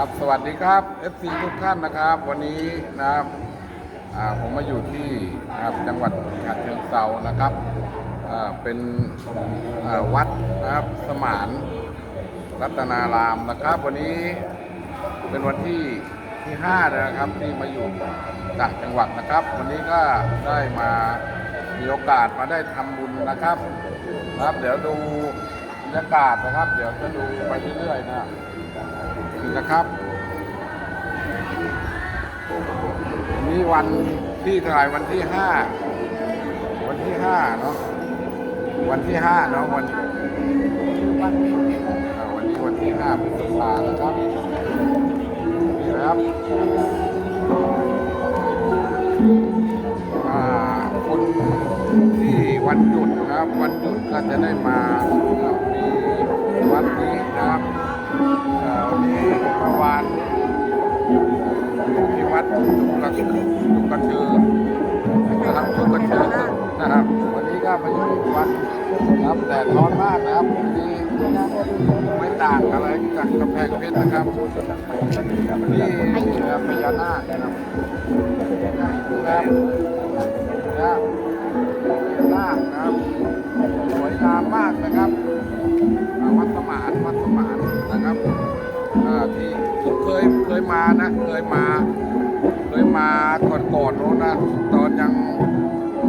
ครับสวัสดีครับ FC ทุกท่านนะครับ วันนี้นะครับผมมาอยู่ที่นะครับจังหวัดฉะเชิงเทรานะครับเป็นวัดนะครับสมานรัตนารามนะครับ วันนี้เป็นวันที่ที่5แล้วนะครับที่มาอยู่ต่างจังหวัดนะครับ วันนี้ก็ได้มามีโอกาสมาได้ทำบุญนะครับครับ เดี๋ยวดูบรรยากาศนะครับ เดี๋ยวจะดูไปเรื่อยๆนะ นะครับนี่วันที่ถ่ายวันที่ห้าวันที่ห้าเนาะวันที่ห้าเนาะวันวันนี้วันที่ห้าพฤษภานะครับนี่นะครับอ่าคนที่วันหยุดนะครับ วันหยุดก็จะได้มามี วัดจุกระจุกระเชือนะครับจุกระเชือนะครับ วันนี้ก็มาอยู่ที่วัดนะครับแต่ร้อนมากนะครับวันนี้ไม่ต่างอะไรจากกำแพงเพชรนะครับนี่นะครับพญานาคนะครับนะครับนะครับพญานาคนะครับสวยงามมากนะครับวัดสมานวัดสมานนะครับอ่าที่ผมเคยเคยมานะเคยมา เคยมาก่อนกอนๆโน้นนะตอนยัง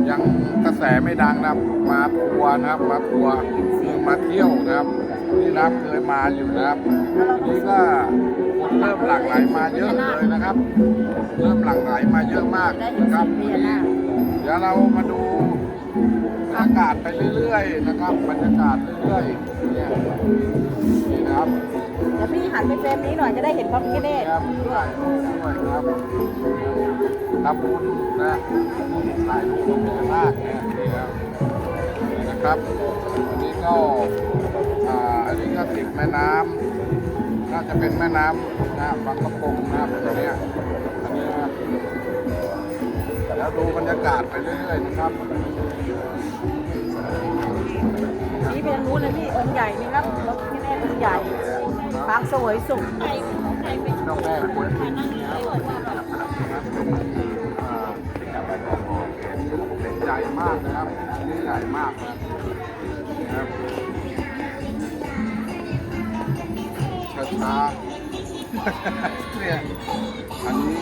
ยังกระแสไม่ดังนะมาทัวร์นะครับมาทัวร์คือมาเที่ยวนะครับนี่นะครับเคยมาอยู่นะครับทีนี้ก็คนเริ่มหลั่งไหลมาเยอะเลยนะครับ เริ่มหลั่งไหลมาเยอะมากนะครับเดี๋ยวเรามาดูอากาศไปเรื่อยๆนะครับบรรยากาศเรื่อยๆเนี่ยนี่นะครับ เดี๋ยวพี่หันไปเฟรมนี้หน่อยจะได้เห็นพระพิฆเนศครับถ่ายรูปด้วยครับทำบุญนะถ่ายรูปเป็นมากเนี่ยนี่ครับนี่นะครับอันนี้ก็อ่าอันนี้ก็ติดแม่น้ำน่าจะเป็นแม่น้ำนะบางกะปงนะครับตัวเนี้ยอันนี้นะครับแล้วดูบรรยากาศไปเรื่อยๆนะครับนี่เป็นนู้นเลยพี่องค์ใหญ่นี่ครับพระพิฆเนศองค์ใหญ่ ปางสวยสุขน้องแม่คนที่นี่นะครับอ่าเป็นใหญ่มากนะครับนนี้ใหญ่มากนะครับช้าช้าเนี่ยอันนี้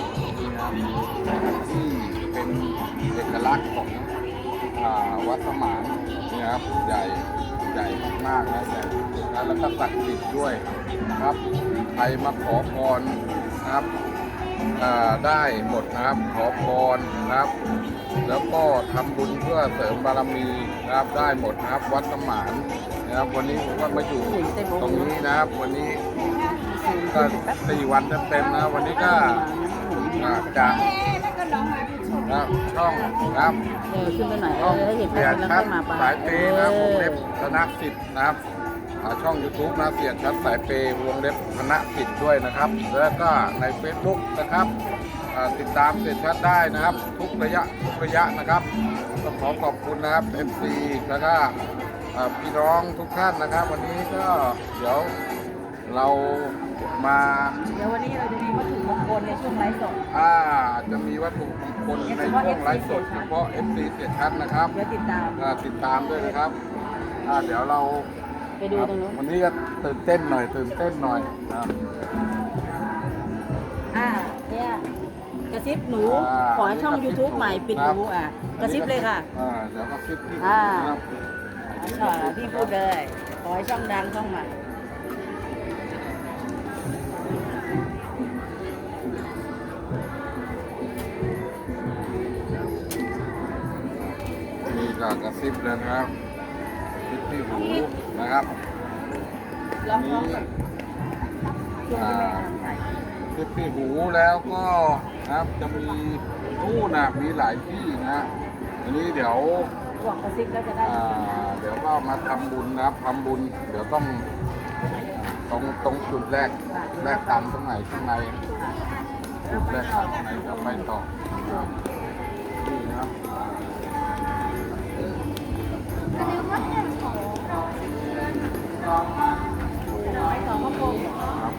นะครับที่เป็นเอกลักษณ์ของวัดสมานนี่ครับใหญ่ใหญ่มากนะใหญ่ แล้วก็ศักดิ์สิทธิ์ด้วยนะครับใครมาขอพรนะครับอ่าได้หมดนะครับขอพรนะครับ แล้วก็ทำบุญเพื่อเสริมบารมีนะครับได้หมดนะครับวัดสมานนะครับ วันนี้ผมก็มาอยู่ตรงนี้นะครับ วันนี้ก็สี่วันเต็มๆนะครับวันนี้ก็อ่าจากนะครับช่องนะครับเออขึ้นไปหน่อยเอช่องอให้เห็นเสียแล้วชัค่อดยมาปะสายเปย์นะครับวงเล็บธนสิทธิ์นะครับอ่า ช่อง YouTube นะเสียชัดสายเปย์วงเล็บธนสิทธิ์ด้วยนะครับ แล้วก็ใน Facebook นะครับอ่าติดตามเสียชัดได้นะครับ ทุกระยะทุกระยะนะครับก็ขอขอบคุณนะครับ MC แล้วก็อ่าพี่น้องทุกท่านนะครับ วันนี้ก็เดี๋ยวเรามาเดี๋ยววันนี้เราจะมีวัตถุมงคลในช่วงไลฟ์สดอ่าจะมีวัตถุมงคลในช่วงไลฟ์สดเฉพาะ MC เสียชัดนะครับเดี๋ยวติดตามอ่าติดตามด้วยนะครับอ่าเดี๋ยวเราไป ดูตรงนู้นวันนี้ก็ตื่นเต้นหน่อย ตื่นเต้นหน่อยครับอ่าเนี่ยกระซิบหนูอ่าขอให้ช่อง YouTube ใหม่ปิดครับหูอะกระซิบเลยค่ะอ่าเดี๋ยวก็คลิปที่อ่านะครับอ่าพี่พูดเลยขอให้ช่องดังช่องใหม่นี่ก็กระซิบเลยนะครับคลิปที่หู นะครับลองร้องแบบช่วงที่แม่ถ่ายคลิปที่หูแล้วก็นะครับจะมีนู่นนะมีหลายที่นะฮะอันนี้เดี๋ยวช่วงกระซิบแล้วจะได้อ่าเดี๋ยวก็มาทำบุญนะครับทำบุญ เดี๋ยวต้องตรงตรงจุดแรกแรกตันตรงไหนข้างในจุดแรกตันตรงไหนจะไปต่อนะครับนี่นะครับ ครับ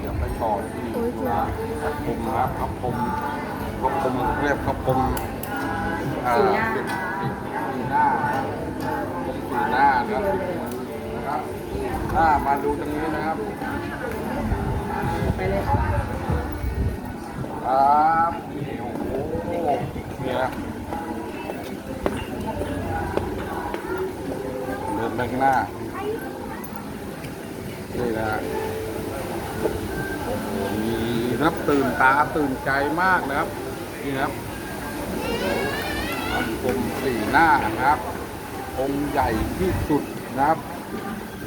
เดี๋ยวไปต่อที่ร้านพระพรหมนะครับพระพรหมพระพรหมเรียกพระพรหมอ่าเป็นสีหน้านะครับเป็นสีหน้านะครับนะครับหน้ามาดูตรงนี้นะครับไปเลยครับโอ้โหเนี่ยเดินไปข้างหน้า นี่นะมีนับตื่นตาตื่นใจมากนะครับ นี่นะครับองค์สี่หน้านะครับ องค์ใหญ่ที่สุดนะครับ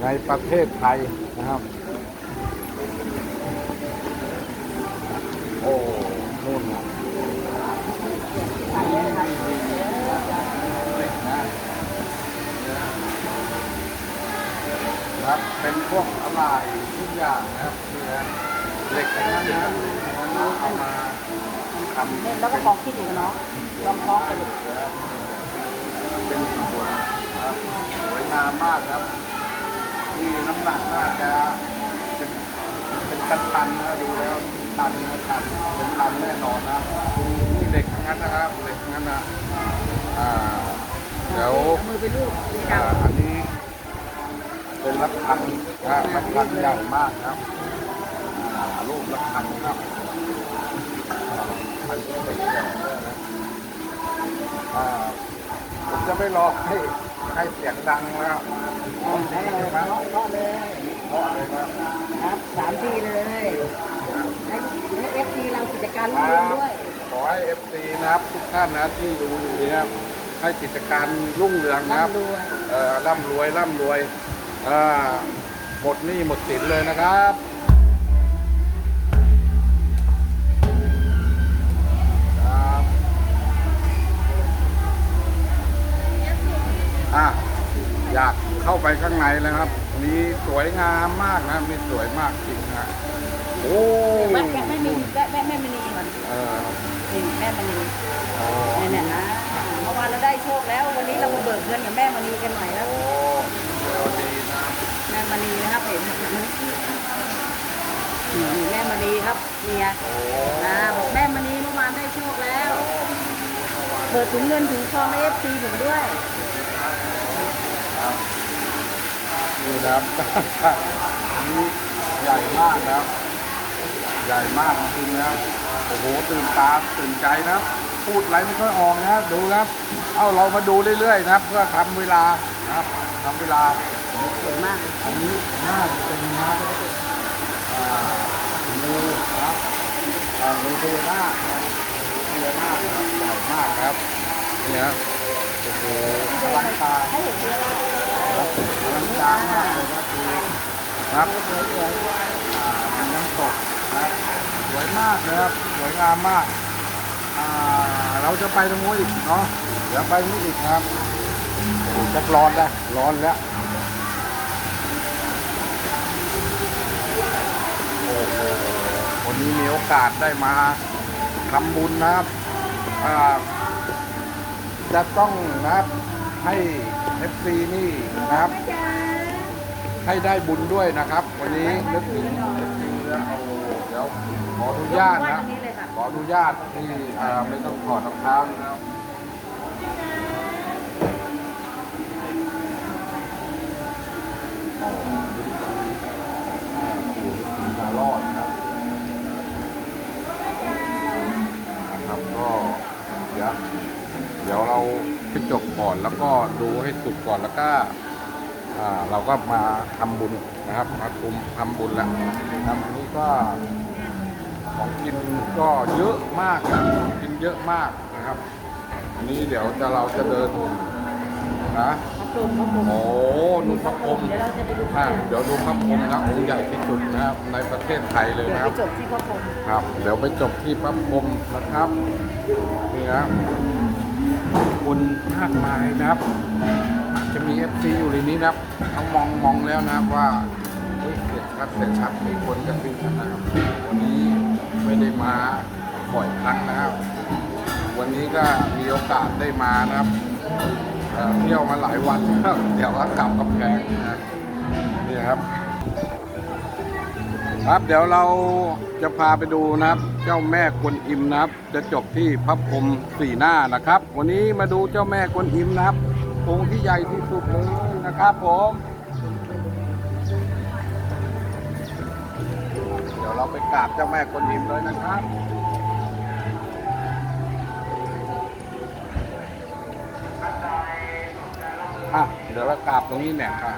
ในประเทศไทยนะครับโอ้นู่นนะ ครับ เป็นพวกอะไรทุกอย่างนะครับนี่นะเหล็กทั้งนั้นนะครับเอามาทำเล่นแล้วก็ของคิดอีกเนาะลองคล้องไปเลยเป็นส่วนนะครับสวยงามมากครับที่น้ำหนักน่าจะเป็นเป็นตันตันๆนะดูแล้วตันนะตันเป็นตันแน่นอนนะนี่เหล็กทั้งนั้นนะครับเหล็กทั้งนั้นนะอ่าเดี๋ยวเอามือไปลูบดีจัอ่างอันนี้ เป็นรับพันนะรับพันใหญ่มากครับอ่ารูประพันครับอ่าพันเป็นเหล็กใหญ่เลยนะอ่าผมจะไม่รอให้ให้เสียงดังแล้วได้เลยเพราะเพราะเลยเพราะอะไรครับครับสามทีเลยให้ให้เอฟซีเรากิจการรุ่งเรืองด้วยขอให้เอฟซีนะครับทุกท่านนะที่ดูอยู่เนี้ยให้กิจการรุ่งเรืองนะครับร่ำรวยเอ่อร่ำรวยร่ำรวย อ่าหมดหนี้หมดสินเลยนะครับครับอะอยากเข้าไปข้างในแล้วครับ มีสวยงามมากนะ มีสวยมากจริงนะโอ้แม่แม่แม่มณีแม่แม่แม่มณีก่อนเออนี่แม่มณีอ๋อ เนี่ยเนี่ยนะเมื่อวานเราได้โชคแล้ว วันนี้เรามาเบิกเงินกับแม่มณีกันหน่อยแล้ว โอ้เดี๋ยวดีนะ แม่มณีนะครับเห็นนี่แม่มณี ครับเนี่ยโอ้นะบอกแม่มณีเมื่อวานได้โชคแล้วเบิกถึงเงินถึงทองเอฟซีผมด้วยนี่นะครับนี่ใหญ่มากนะครับ ใหญ่มากจริงๆนะครับโอ้โหตื่นตาตื่นใจนะครับ พูดอะไรไม่ค่อยออกนะครับดูครับ เอาเรามาดูเรื่อยๆนะครับ เพื่อทำเวลานะครับทำเวลาสวยมากอันนี้น่าจะเป็นนะ อ่ามือนะครับอ่ามือพญานาคนะครับพญานาคครับใหญ่มากครับนี่ครับโอ้โหอลังการครับอลังการมากเลยครับดูครับสวยสวยอ่าเป็นน้ำตกนะครับสวยมากเลยครับสวยงามมากอ่าเราจะไปตรงนู้นอีกเนาะเดี๋ยวไปนี่อีกครับจะร้อนแล้วร้อนแล้ว มีมีโอกาสได้มาทำบุญนะครับจะต้องนะครับให้ FC นี่นะครับ ให้ได้บุญด้วยนะครับ วันนี้นึกถึง FC แล้วโอ้โหเดี๋ยวขออนุญาตนะขออนุญาตที่ไม่ต้องถอดรองเท้านะครับ ก่อนแล้วก็เราก็มาทำบุญนะครับมาคุมทำบุญแล้วนะครับอันนี้ก็ของกินก็เยอะมากนะของกินเยอะมากนะครับ อันนี้เดี๋ยวจะเราจะเดินนะพระพรหมพระพรหมโอ้ดูพระพรมเดี๋ยวเราจะไปดูอ่าเดี๋ยวดูพระพรมนะองค์ใหญ่ที่สุดนะครับในประเทศไทยเลยนะครับจบที่พระพรมครับ เดี๋ยวไปจบที่พระพรมนะครับนี่นะคนมากมายนะครับ จะมีเอฟซีอยู่ในนี้นะครับเขามองมองแล้วนะครับว่าเฮ้ยเสียชัดเสียชัดมีคนกันเป็นะครับวันนี้ไม่ได้มาบ่อยครั้งนะครับ วันนี้ก็มีโอกาสได้มานะครับเที่ยวมาหลายวันครับเดี๋ยวก็กลับกำแพงนะนี่ครับ ครับเดี๋ยวเราจะพาไปดูนะครับ เจ้าแม่กวนอิมนะครับ จะจบที่พระพรมสี่หน้านะครับ วันนี้มาดูเจ้าแม่กวนอิมนะครับ องค์ที่ใหญ่ที่สุดเลยนะครับผม เดี๋ยวเราไปกราบเจ้าแม่กวนอิมเลยนะครับอะเดี๋ยวเรากราบตรงนี้เนี่ยครับ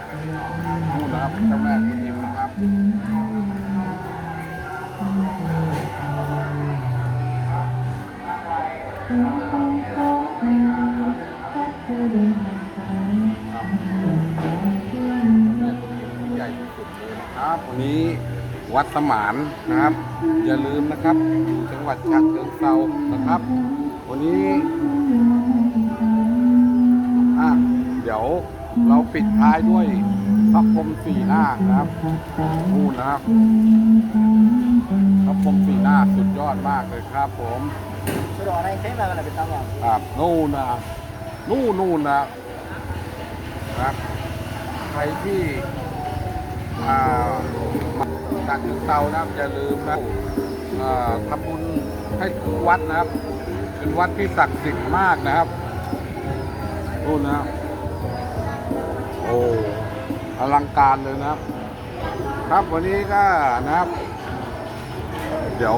นู่นนะครับเจ้าแม่กวนอิมนะครับ วันนี้วัดสมานนะครับ อย่าลืมนะครับอยู่จังหวัดฉะเชิงเทรานะครับ วันนี้อะเดี๋ยวเราปิดท้ายด้วยพระพรหมสี่หน้านะครับนู่นนะครับพระพรหมสี่หน้าสุดยอดมากเลยครับ ผม Sudah orang yang saya lah betul ya. ครับนู่นนะนู่นนู่นนะนะครับใครที่ จากถึงเตานะครับอย่าลืมนะทำบุญให้ถึงวัดนะครับเป็นวัดที่ศักดิ์สิทธิ์มากนะครับนู่นนะครับโอ้อลังการเลยนะครับ ครับวันนี้ก็นะครับ เดี๋ยว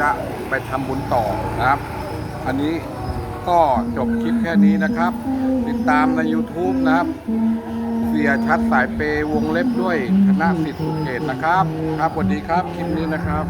จะไปทำบุญต่อนะครับ อันนี้ก็จบคลิปแค่นี้นะครับ ติดตามใน YouTube นะครับ เสียชัดสายเปย์วงเล็บด้วยคณะสิทธิ์สุเกตนะครับ ครับสวัสดีครับคลิปนี้นะครับ